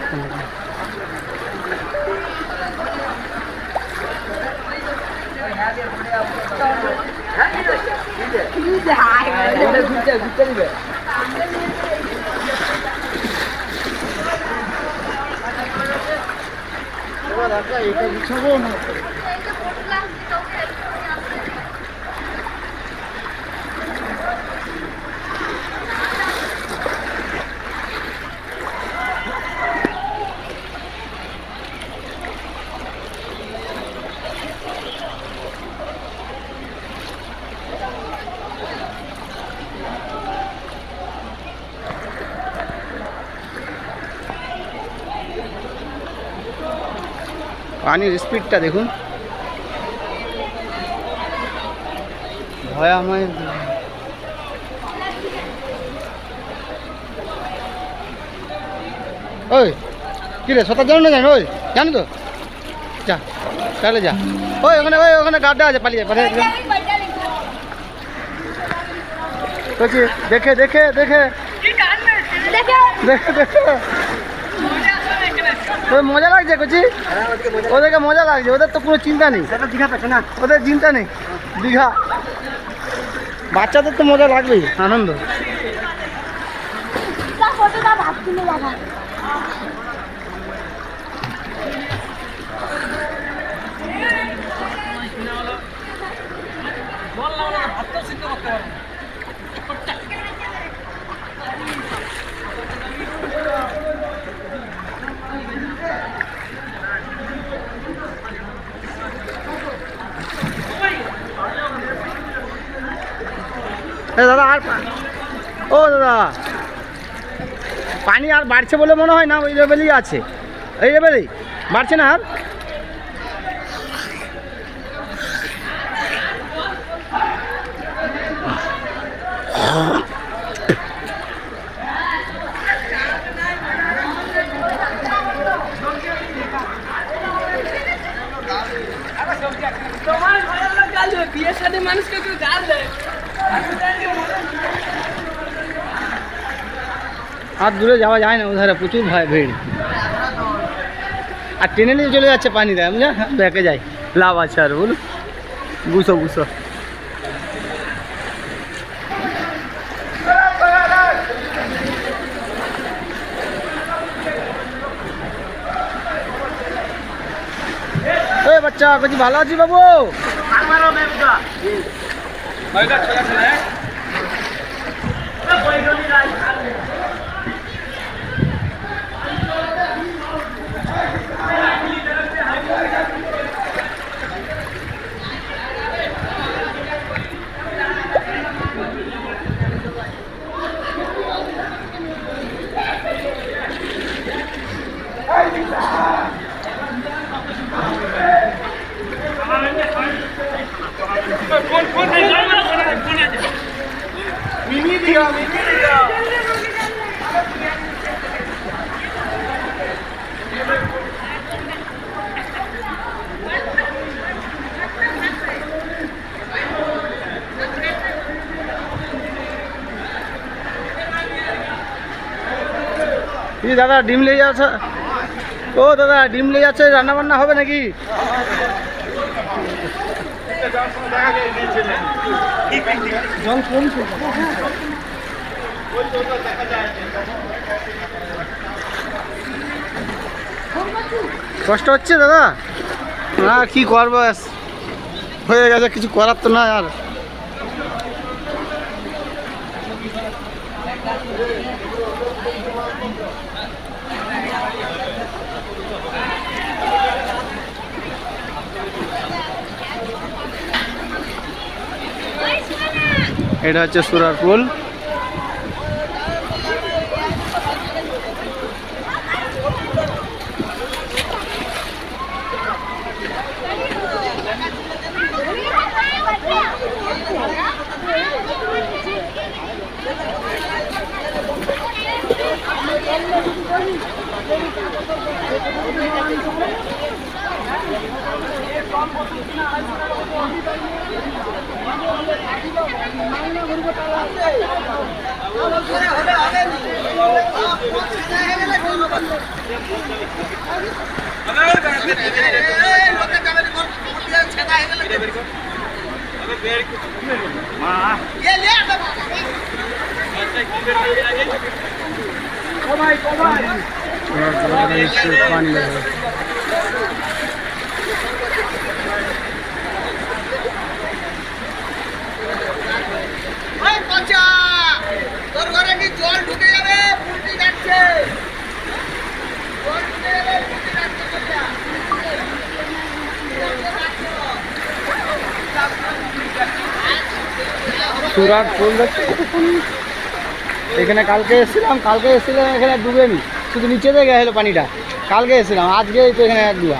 কম কত একসাথে এতটা হ্যাঁ পুরো সে স্টেশনের গোড়ায় অতটা জল তাহলে একটু গর্ত মতো যেটা আচ্ছা আচ্ছা গর্ত মতো। পানির স্পিডটা দেখুন। ভয়াময়। ওই কী রে সতার জানো না জানো ওই জানো তো? যা তাহলে যা। ওই ওখানে ওই ওখানে গাড্ডা আছে পালিয়ে পালিয়ে। বলছি দেখে দেখে দেখে। দেখে দেখে। ওই মজা লাগছে কচি? ওদেরকে মজা লাগছে ওদের তো কোনো চিন্তা নেই। দীঘা পেছে না? ওদের চিন্তা নেই দীঘা। বাচ্চাদের তো মজা লাগবেই। আনন্দ। দাদা, আর ও দাদা, পানি আর বাড়ছে বলে মনে হয় না, ওই লেভেলই আছে। এই লেভেলেই। বাড়ছে না আর? তোমার আর দূরে যাওয়া যায় না ওধারে প্রচুর ভয় ভিড় আর টেনে নিয়ে চলে যাচ্ছে পানি দেয় বুঝা ব্যাকে যাই লাভ আছে আর বলুন বুঝো বুঝো এ বাচ্চা বলছি ভালো আছি বাবু কি দাদা ডিম নিয়ে যাচ্ছে। ও দাদা ডিম নিয়ে যাচ্ছে রান্না বান্না হবে নাকি? জল কমছে। কষ্ট হচ্ছে দাদা? না, কি করব হয়ে গেছে, কিছু করার তো না আর। এটা হচ্ছে সুরার পুল তোর সুরাট ফুল দেখছো এখানে কালকে এসেছিলাম কালকে এসেছিলাম এখানে ডুবেনি শুধু নিচে দিয়ে গেছিলো পানিটা কালকে এসেছিলাম আজকে তো এখানে এক ডুবা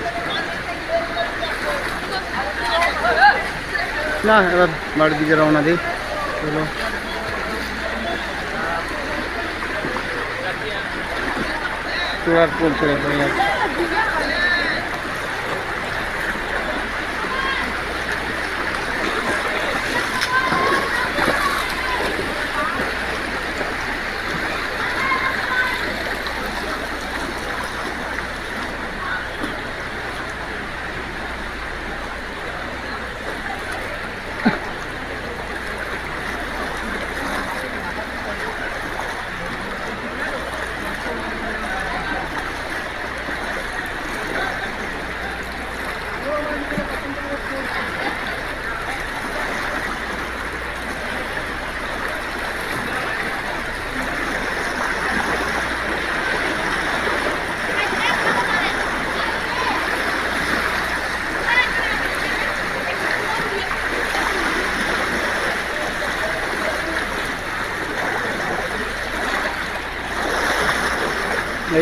যা স্কেট বোর্ড দেখে যা না এবার বাড়ির দিকে রওনা দিই চলো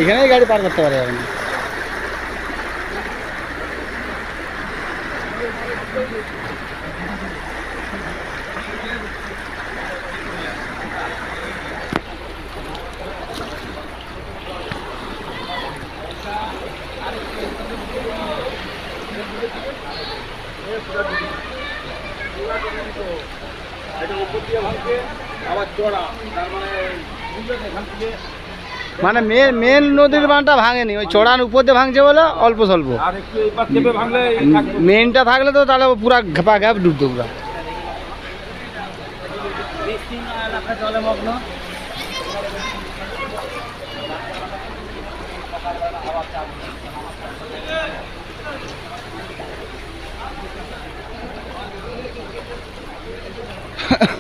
সুরাট ফুল ছেড়ে চলে যাচ্ছে এইখানেই গাড়ি পার করতে পারে যাবে না মানে মেন মেন নদীর বানটা ভাঙেনি ওই চড়ান উপর দিয়ে ভাঙছে বলে অল্প স্বল্প। মেনটা থাকলে তো তাহলে পুরা ঘেপা ঘ্যাপ ডুবতো পুরা। এলাকা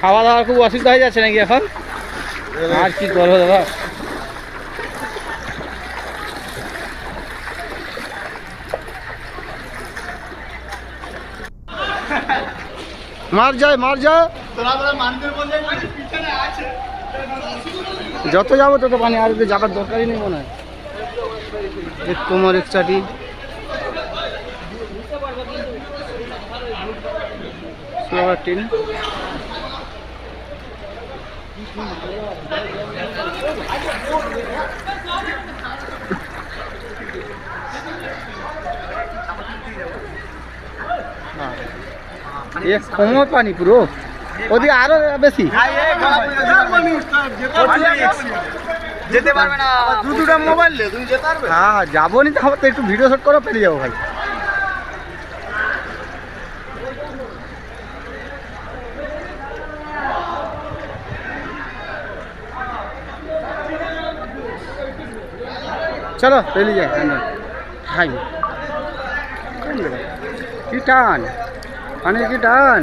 খাওয়া দাওয়ার খুব অসুবিধা হয়ে যাচ্ছে নাকি এখন? আর কি করব দাদা? মার যায় মার যায় যত যাব তত পানি আর যাবার দরকারই নেই মনে হয়। এক কোমর এক চাটি ফ্লাওয়ার টিন পানি পুরো ওদিকে আরও বেশি যেতে পারবে না দু দুটা মোবাইল হ্যাঁ যাব নি তো একটু ভিডিও শুট করো পেরিয়ে যাব ভাই চলো পেরিয়ে যাই। খাই কি টান? পানি কি টান?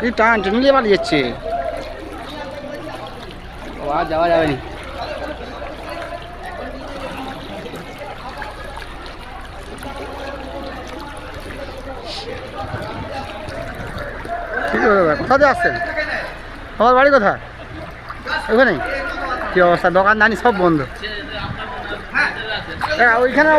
কি টান? টেনে পালিয়ে যাচ্ছে। আর যাওয়া যাবে না। কোথা দিয়ে আসছেন? আমার বাড়ি কোথা ওখানে কি অবস্থা? দোকানদানি সব বন্ধ। হ্যাঁ, ওইখানে অবস্থা